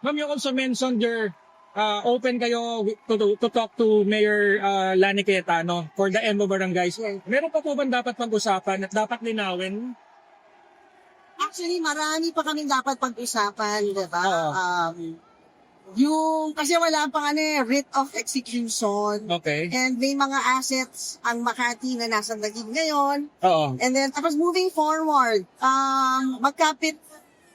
Ma'am, you also mentioned your uh, open kayo to, to, talk to Mayor uh, Lani Cayetano for the MO barangays. Meron pa po ba dapat pag-usapan at dapat linawin? Actually, marami pa kami dapat pag-usapan, di ba? Oo. Um, yung, kasi wala pang ano eh, writ of execution. Okay. And may mga assets ang Makati na nasa Nagig ngayon. Oo. And then, tapos moving forward, um, magkapit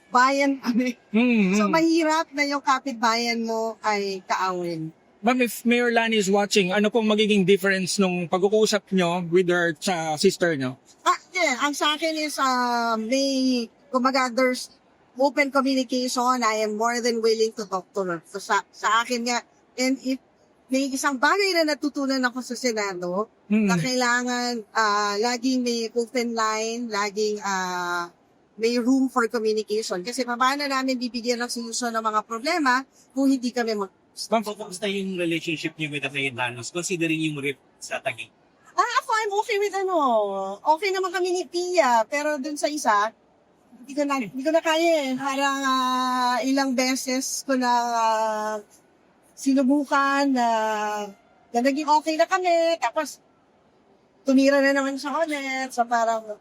bayan kami. Hmm, So, mahirap na yung kapitbayan mo ay kaawin. Ma'am, if Mayor Lani is watching, ano pong magiging difference nung pag-uusap nyo with her sa sister nyo? Ah, yeah, ang sa akin is, uh, may, kumbaga, there's open communication. I am more than willing to talk to her. So, sa, sa akin nga, and if may isang bagay na natutunan ako sa Senado, Hmm. na kailangan ah, laging may open line, laging ah, may room for communication. Kasi paano namin bibigyan ng solusyon ng mga problema kung hindi kami mag... Ma'am, kumusta yung relationship niyo with the Cayetanos considering yung rip sa Taguig? Ah, ako, I'm okay with ano. Okay naman kami ni Pia, pero dun sa isa, hindi ko na, hindi ko na kaya eh. Parang ah, ilang beses ko na ah, sinubukan na, na naging okay na kami. Tapos, tumira na naman sa ulit. So parang,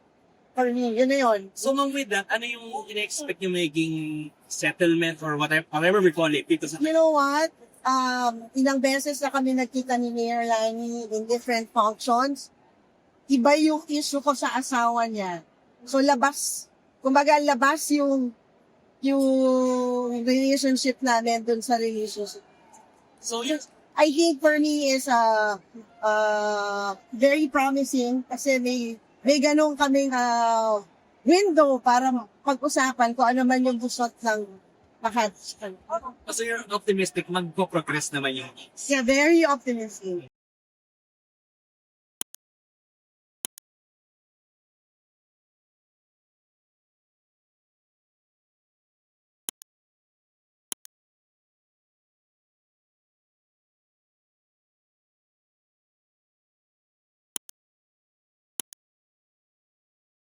for me, yun na yun. So, ma'am, with that, ano yung in-expect niyo maging settlement or whatever, however we call it dito sa You know what? Um, ilang beses na kami nagkita ni Mayor Lani in different functions. Iba yung issue ko sa asawa niya. So, labas. Kumbaga, labas yung yung relationship namin dun sa relationship. So, yun. I think for me is uh, uh, very promising kasi may may ganun kaming uh, window para pag-usapan kung ano man yung gusot ng Makati. So, you're optimistic, magpo-progress naman yung Yeah, very optimistic.